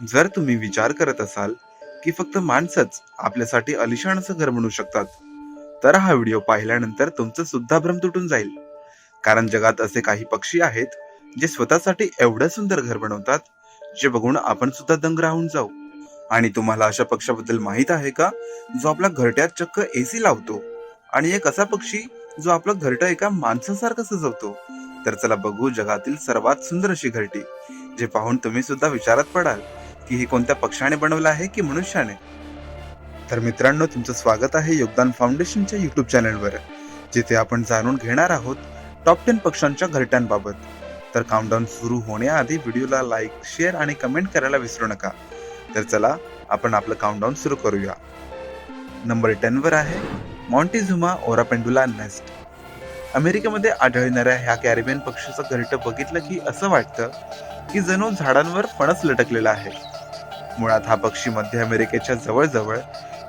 जर तुम्ही विचार करत असाल की फक्त माणसंच आपल्यासाठी अलिशान असं घर बनू शकतात तर हा व्हिडिओ पाहिल्यानंतर तुमचं सुद्धा भ्रम तुटून जाईल. कारण जगात असे काही पक्षी आहेत जे स्वतःसाठी एवढं सुंदर घर बनवतात जे बघून आपण सुद्धा दंग राहून जाऊ. आणि तुम्हाला अशा पक्षाबद्दल माहीत आहे का? जो आपला घरट्यात चक्क एसी लावतो आणि एक असा पक्षी जो आपलं घरटं एका माणसासारखं सजवतो. तर चला बघू जगातील सर्वात सुंदर अशी घरटी जे पाहून तुम्ही सुद्धा विचारात पडाल. की हे कोणत्या पक्षाने बनवलं आहे की मनुष्याने? तर मित्रांनो तुमचं स्वागत आहे योगदान फाउंडेशनच्या युट्यूब चॅनलवर जिथे आपण जाणून घेणार आहोत टॉप टेन पक्षांच्या घरट्यांबाबत. तर काउंटडाऊन सुरू होण्याआधी व्हिडिओला लाईक शेअर आणि कमेंट करायला विसरू नका. तर चला आपण आपलं काउंटडाऊन सुरू करूया. नंबर टेनवर आहे मॉन्टेझुमा ओरापेंडुला नेस्ट अमेरिकेमध्ये आढळणाऱ्या ह्या कॅरिबियन पक्षीचं घरटं बघितलं की असं वाटतं की जणू झाडांवर फणस लटकलेला आहे. मुळात हा पक्षी मध्य अमेरिकेच्या जवळजवळ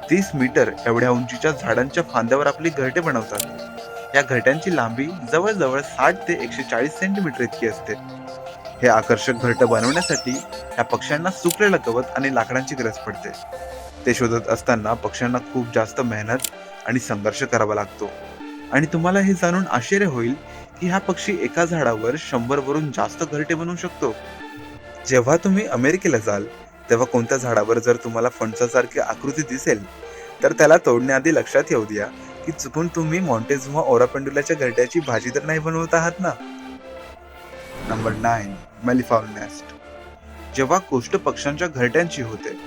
तीस मीटर एवढ्या उंचीच्या झाडांच्या फांद्यावर आपली घरटे बनवतात. या घरट्यांची लांबी जवळजवळ साठ ते एकशे चाळीस सेंटीमीटर इतकी असते. हे आकर्षक घरटं बनवण्यासाठी या पक्ष्यांना सुकलेलं गवत आणि लाकडांची गरज पडते. ते शोधत असताना पक्ष्यांना खूप जास्त मेहनत आणि संघर्ष करावा लागतो. आणि तुम्हाला हे जाणून आश्चर्य होईल की हा पक्षी एका झाडावर शंभर वरून जास्त घरटे बनवू शकतो. जेव्हा तुम्ही अमेरिकेला जाल तेव्हा कोणत्या झाडावर जर तुम्हाला फणसासारखी आकृती दिसेल तर त्याला तोडण्याआधी लक्षात येऊ द्या की चुकून तुम्ही मॉन्टेझुमा ओरापेंडुलाच्या घरट्याची भाजी तर नाही बनवत आहात ना? नंबर नाईन मेलिफाउल नेस्ट जेव्हा कोष्ट पक्ष्यांच्या घरट्यांची होते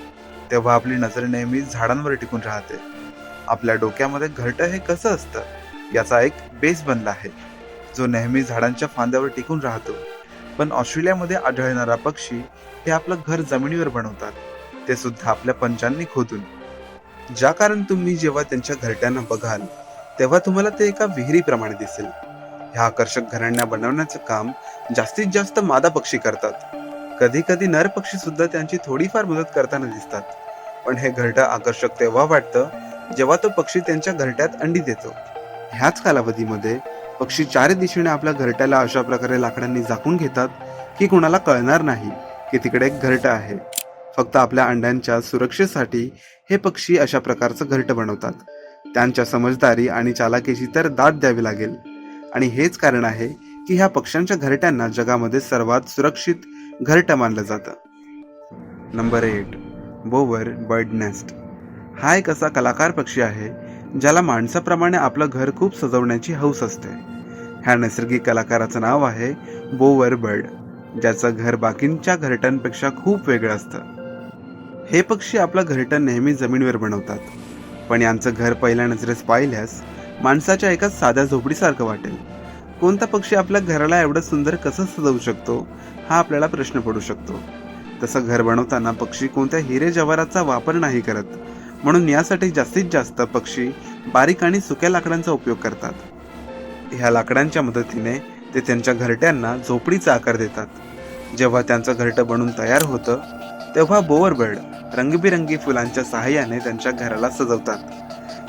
तेव्हा आपली नजर नेहमी झाडांवर टिकून राहते. आपल्या डोक्यामध्ये घरटं हे कसं असतं याचा एक बेस बनला आहे जो नेहमी झाडांच्या फांद्यावर टिकून राहतो. पण ऑस्ट्रेलियामध्ये आढळणारा पक्षी हे आपलं घर जमिनीवर बनवतात. ते सुद्धा आपल्या पंचांनी खोदून. ज्या कारण तुम्ही जेव्हा त्यांच्या घरट्यांना बघाल तेव्हा तुम्हाला ते एका विहिरीप्रमाणे दिसेल. ह्या आकर्षक घराण्या बनवण्याचं काम जास्तीत जास्त मादा पक्षी करतात. कधी कधी नर पक्षी सुद्धा त्यांची थोडीफार मदत करताना दिसतात. पण हे घरटं आकर्षक तेव्हा वाटतं जेव्हा तो पक्षी त्यांच्या घरट्यात अंडी देतो. ह्याच कालावधीमध्ये पक्षी चार दिशेने आपल्या घरट्याला अशा प्रकारे लाकडांनी झाकून घेतात की कोणाला कळणार नाही की तिकडे एक घरटं आहे. फक्त आपल्या अंड्यांच्या सुरक्षेसाठी हे पक्षी अशा प्रकारचं घरटं बनवतात. त्यांच्या समजदारी आणि चालाकीची तर दाद द्यावी लागेल. आणि हेच कारण आहे की ह्या पक्ष्यांच्या घरट्यांना जगामध्ये सर्वात सुरक्षित घरटं मानलं जातं. Number eight bower bird nest हा एक असा कलाकार पक्षी आहे ज्याला माणसाप्रमाणे आपलं घर खूप सजवण्याची हौस असते. ह्या नैसर्गिक कलाकाराचं नाव आहे बोवर बर्ड ज्याचं घर बाकींच्या घरट्यांपेक्षा खूप वेगळं असतं. हे पक्षी आपलं घरटं नेहमी जमिनीवर बनवतात. पण यांचं घर पहिल्या नजरेस पाहिल्यास माणसाच्या एका साध्या झोपडीसारखं वाटेल. कोणता पक्षी आपल्या घराला एवढं सुंदर कसं सजवू शकतो हा आपल्याला प्रश्न पडू शकतो. तसं घर बनवताना पक्षी कोणत्या हिरे जवाराचा वापर नाही करत म्हणून यासाठी जास्तीत जास्त पक्षी बारीक आणि सुक्या लाकडांचा उपयोग करतात. ह्या लाकडांच्या मदतीने ते त्यांच्या घरट्यांना झोपडीचा आकार देतात. जेव्हा त्यांचं घरटं बनून तयार होतं तेव्हा बोवरबर्ड रंगबिरंगी फुलांच्या सहाय्याने त्यांच्या घराला सजवतात.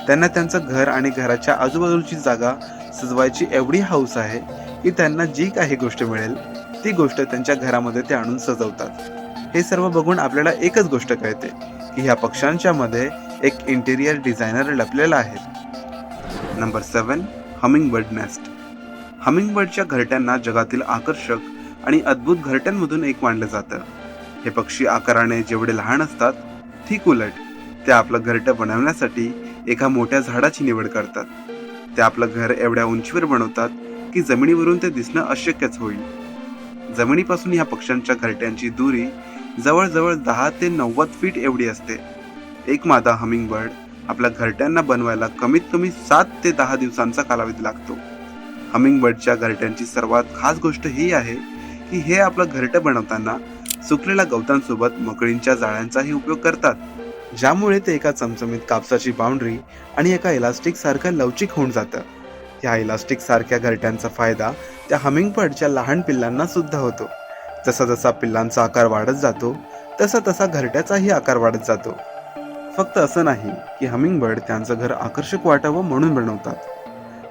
त्यांना त्यांचं घर आणि घराच्या आजूबाजूची जागा सजवायची एवढी हौस आहे की त्यांना जी काही गोष्ट मिळेल ती गोष्ट त्यांच्या घरामध्ये ते आणून सजवतात. हे सर्व बघून आपल्याला एकच गोष्ट कळते की ह्या पक्ष्यांच्या मध्ये एक इंटेरियर डिझायनर लपलेला आहे. Number seven humming bird nest humming बर्डच्या घरट्यांना जगातील आकर्षक आणि अद्भुत घरट्यांमधून एक मानलं जातं. हे पक्षी आकाराने जेवढे लहान असतात ठीक उलट ते आपलं घरटं बनवण्यासाठी एका मोठ्या झाडाची निवड करतात. ते आपलं घर एवढ्या उंचीवर बनवतात की जमिनीवरून ते दिसणं अशक्यच होईल. जमिनीपासून ह्या पक्ष्यांच्या घरट्यांची दुरी जवळजवळ दहा ते नव्वद फीट एवढी असते. एक मादा हमिंगबर्ड आपल्या घरट्यांना बनवायला कमीत कमी सात ते दहा दिवसांचा कालावधी लागतो. हमिंगबर्डच्या घरट्यांची सर्वात खास गोष्ट ही आहे की हे आपलं घरटं बनवताना सुकलेल्या गवतांसोबत मकळींच्या जाळ्यांचाही उपयोग करतात. ज्यामुळे ते एका चमचमीत कापसाची बाउंड्री आणि एका इलास्टिक सारखं लवचिक होऊन जातं. ह्या इलास्टिक सारख्या घरट्यांचा फायदा त्या हमिंगबर्डच्या लहान पिल्लांना सुद्धा होतो. जसा जसा पिल्लांचा आकार वाढत जातो तसा तसा घरट्याचाही आकार वाढत जातो. फक्त असं नाही की हमिंग बर्ड त्यांचं घर आकर्षक वाटावं म्हणून बनवतात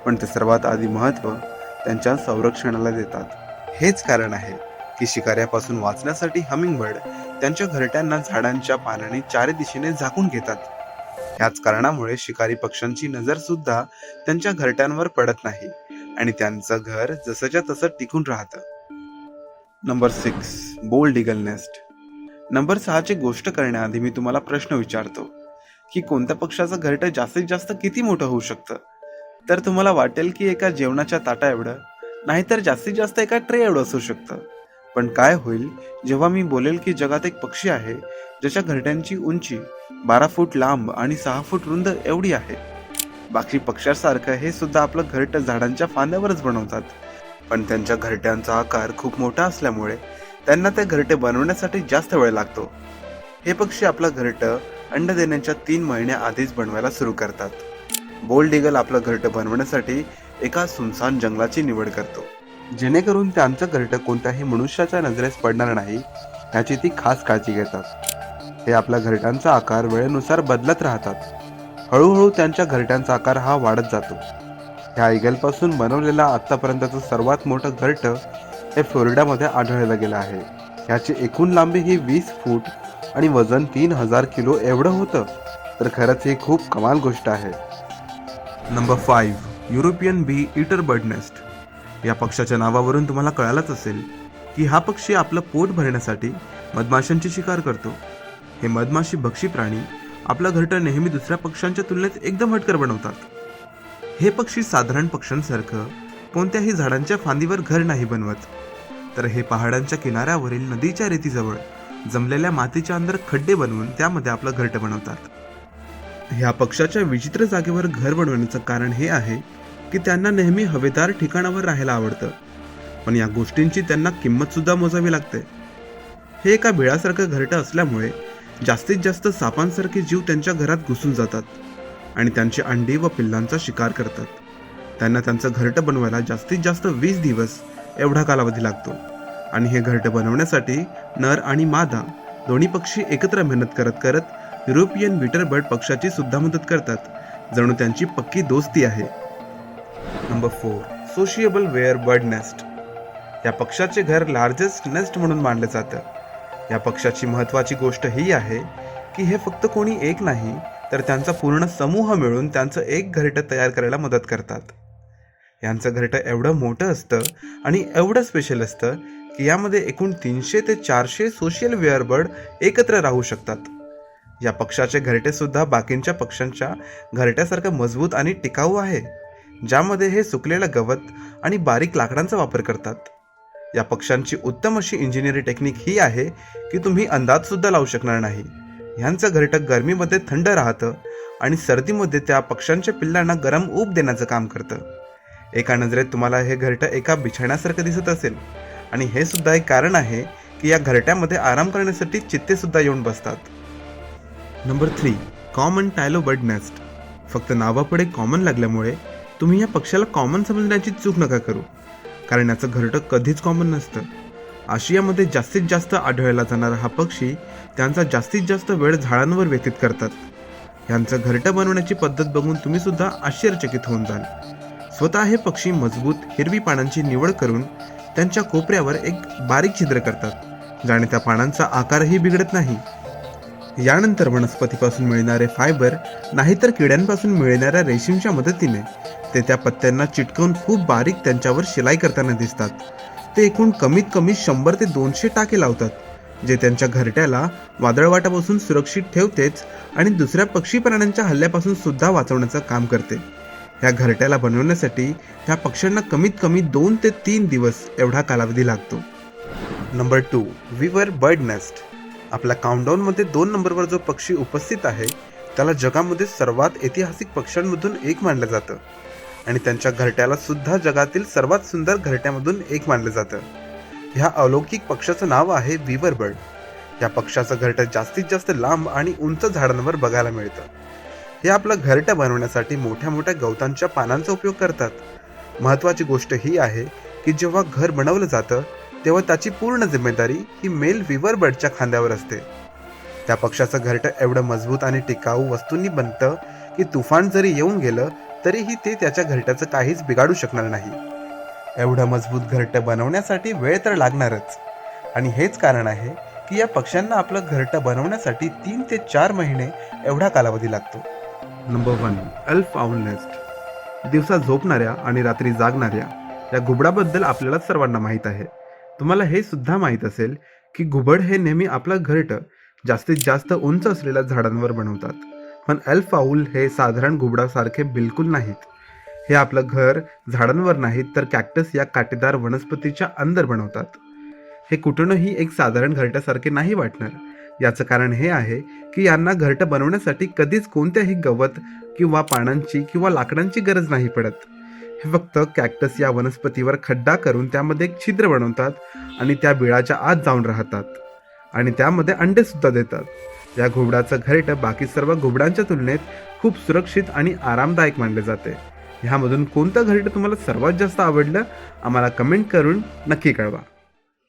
पण ते सर्वात आधी महत्त्व त्यांच्या संरक्षणाला देतात. हेच कारण आहे की शिकाऱ्यापासून वाचण्यासाठी हमिंग बर्ड त्यांच्या घरट्यांना झाडांच्या पानाने चारी दिशेने झाकून घेतात. ह्याच कारणामुळे शिकारी पक्ष्यांची नजर सुद्धा त्यांच्या घरट्यांवर पडत नाही आणि त्यांचं घर जसंच्या तसं टिकून राहतं. Number six bold eagle nest. Number सहाची गोष्ट करण्याआधी मी तुम्हाला प्रश्न विचारतो की कोणत्या पक्षाचं घरटं जास्तीत जास्त किती मोठं होऊ शकतं? तर तुम्हाला वाटेल की एका जेवणाच्या ताटा एवढं नाहीतर जास्तीत जास्त एका ट्रे एवढं असू शकतं. पण काय होईल जेव्हा मी बोलेल की जगात एक पक्षी आहे ज्याच्या घरट्यांची उंची बारा फूट लांब आणि सहा फूट रुंद एवढी आहे. बाकी पक्ष्यासारखं हे सुद्धा आपलं घरटं झाडांच्या फांद्यावरच बनवतात. पण त्यांच्या घरट्यांचा आकार खूप मोठा असल्यामुळे त्यांना ते घरटे बनवण्यासाठी जास्त वेळ लागतो. हे पक्षी आपलं घरटं अंड देण्याच्या तीन महिन्या आधीच बनवायला सुरू करतात. बोल्ड इगल आपलं घरटं बनवण्यासाठी एका सुनसान जंगलाची निवड करतो. जेणेकरून त्यांचं घरटं कोणत्याही मनुष्याच्या नजरेस पडणार नाही ह्याची ती खास काळजी घेतात. हे आपल्या घरट्यांचा आकार वेळेनुसार बदलत राहतात. हळूहळू त्यांच्या घरट्यांचा आकार हा वाढत जातो. ह्या इगलपासून बनवलेला आत्तापर्यंतचं सर्वात मोठं घरटं हे फ्लोरिडामध्ये आढळलं गेलं आहे. ह्याची एकूण लांबी ही वीस फूट आणि वजन तीन हजार किलो एवढं होतं. तर खरंच ही खूप कमाल गोष्ट आहे. Number five European bee eater bird nest. या पक्षाच्या नावावरून तुम्हाला कळालंच असेल की हा पक्षी आपलं पोट भरण्यासाठी मधमाशांची शिकार करतो. हे मधमाशी भक्षी प्राणी आपलं घरटं नेहमी दुसऱ्या पक्ष्यांच्या तुलनेत एकदम हटकर बनवतात. हे पक्षी साधारण पक्ष्यांसारखं कोणत्याही झाडांच्या फांदीवर घर नाही बनवत. तर हे पहाडांच्या किनाऱ्यावरील नदीच्या रेतीजवळ जमलेल्या मातीच्या अंदर खड्डे बनवून त्यामध्ये आपलं घरटं बनवतात. ह्या पक्षाच्या विचित्र जागेवर घर बनवण्याचं कारण हे आहे की त्यांना नेहमी हवेदार ठिकाणावर राहायला आवडतं. पण या गोष्टींची त्यांना किंमत सुद्धा मोजावी लागते. हे एका बिळासारखं घरटं असल्यामुळे जास्तीत जास्त सापांसारखे जीव त्यांच्या घरात घुसून जातात. आणि त्यांची अंडी व पिल्लांचा शिकार करतात. त्यांना त्यांचं घरटं बनवायला जास्तीत जास्त वीस दिवस एवढा कालावधी लागतो. आणि हे घरटं बनवण्यासाठी नर आणि मादा दोन्ही पक्षी एकत्र मेहनत करत करत युरोपियन बर्ड पक्षाची सुद्धा मदत करतात जणू त्यांची पक्की दोस्ती आहे. Number four sociable weaver bird nest या पक्षाचे घर लार्जेस्ट नेस्ट म्हणून मानलं जातं. या पक्षाची महत्त्वाची गोष्ट ही आहे की हे फक्त कोणी एक नाही तर त्यांचा पूर्ण समूह मिळून त्यांचं एक घरटं तयार करायला मदत करतात. यांचं घरटं एवढं मोठं असतं आणि एवढं स्पेशल असतं की यामध्ये एकूण तीनशे ते चारशे सोशल वेअरबर्ड एकत्र राहू शकतात. या पक्षाचे घरटेसुद्धा बाकींच्या पक्ष्यांच्या घरट्यासारखं मजबूत आणि टिकाऊ आहे ज्यामध्ये हे सुकलेलं गवत आणि बारीक लाकडांचा वापर करतात. या पक्ष्यांची उत्तम अशी इंजिनिअरिंग टेक्निक ही आहे की तुम्ही अंदाजसुद्धा लावू शकणार नाही. ह्यांचं घरटं गरमीमध्ये थंड राहतं आणि सर्दीमध्ये त्या पक्ष्यांच्या पिल्लांना गरम ऊब देण्याचं काम करतं. एका नजरेत तुम्हाला हे घरटं एका बिछाण्यासारखं दिसत असेल. आणि हे सुद्धा एक कारण आहे की या घरट्यामध्ये आराम करण्यासाठी चित्ते सुद्धा येऊन बसतात. Number three common tailor bird nest. फक्त नावापुढे कॉमन लागल्यामुळे तुम्ही या पक्षाला कॉमन समजण्याची चूक नका करू. कारण याचं घरटं कधीच कॉमन नसतं. आशियामध्ये जास्तीत जास्त आढळला जाणारा हा पक्षी त्यांचा जास्तीत जास्त वेळ झाडांवर व्यतीत करतात. यांचं घरटं बनवण्याची पद्धत बघून तुम्ही सुद्धा आश्चर्यचकित होऊन जाल. स्वतः हे पक्षी मजबूत हिरवी पानांची निवड करून त्यांच्या कोपऱ्यावर एक बारीक छिद्र करतात ज्याने त्या पानांचा आकारही बिघडत नाही. यानंतर वनस्पतीपासून मिळणारे फायबर नाहीतर किड्यांपासून मिळणाऱ्या रेशीमच्या मदतीने ते त्या पत्त्यांना चिटकवून खूप बारीक त्यांच्यावर शिलाई करताना दिसतात. ते एकूण कमीत कमी शंभर ते दोनशे टाके लावतात. जे त्यांच्या घरट्याला वादळवाटापासून सुरक्षित ठेवतेच आणि दुसऱ्या पक्षी प्राण्यांच्या हल्ल्यापासून सुद्धा वाचवण्याचं काम करते. ह्या घरट्याला बनवण्यासाठी ह्या पक्ष्यांना कमीत कमी दोन ते तीन दिवस एवढा कालावधी लागतो. Number two weaver bird nest आपल्या काउंटडाऊनमध्ये दोन नंबरवर जो पक्षी उपस्थित आहे त्याला जगामध्ये सर्वात ऐतिहासिक पक्ष्यांमधून एक मानलं जातं. आणि त्यांच्या घरट्याला सुद्धा जगातील सर्वात सुंदर घरट्यामधून एक मानलं जातं. ह्या अलौकिक पक्षाचं नाव आहे विवर बर्ड या पक्षाचं घरटं जास्तीत जास्त लांब आणि उंच झाडांवर बघायला मिळतं. हे आपलं घरटं बनवण्यासाठी मोठ्या मोठ्या गवतांच्या पानांचा उपयोग करतात. महत्त्वाची गोष्ट ही आहे की जेव्हा घर बनवलं जातं तेव्हा त्याची पूर्ण जिम्मेदारी ही मेल विवर बर्डच्या खांद्यावर असते. त्या पक्षाचं घरटं एवढं मजबूत आणि टिकाऊ वस्तूंनी बनतं की तुफान जरी येऊन गेलं तरीही ते त्याच्या घरट्याचं काहीच बिघाडू शकणार नाही. एवढं मजबूत घरटं बनवण्यासाठी वेळ तर लागणारच. आणि हेच कारण आहे की या पक्ष्यांना आपलं घरटं बनवण्यासाठी तीन ते चार महिने एवढा कालावधी लागतो. Number one elf owl nest दिवसा झोपणाऱ्या आणि रात्री जागणाऱ्या या घुबडाबद्दल आपल्याला सर्वांना माहीत आहे. तुम्हाला हे सुद्धा माहीत असेल की घुबड हे नेहमी आपलं घरटं जास्तीत जास्त उंच असलेल्या झाडांवर बनवतात. पण एल्फ आऊल हे साधारण घुबडासारखे बिलकुल नाहीत. हे आपलं घर झाडांवर नाहीत तर कॅक्टस या काटेदार वनस्पतीच्या अंदर बनवतात. हे कुठूनही एक साधारण घरट्यासारखे नाही वाटणार. याचं कारण हे आहे की यांना घरटं बनवण्यासाठी कधीच कोणत्याही गवत किंवा पानांची किंवा लाकडांची गरज नाही पडत. हे फक्त कॅक्टस या वनस्पतीवर खड्डा करून त्यामध्ये एक छिद्र बनवतात आणि त्या बिळाच्या आत जाऊन राहतात. आणि त्यामध्ये अंडे सुद्धा देतात. या घुबडाचं घरटं बाकी सर्व घुबडांच्या तुलनेत खूप सुरक्षित आणि आरामदायक मानले जाते. ह्यामधून कोणतं घरटं तुम्हाला सर्वात जास्त आवडलं आम्हाला कमेंट करून नक्की कळवा.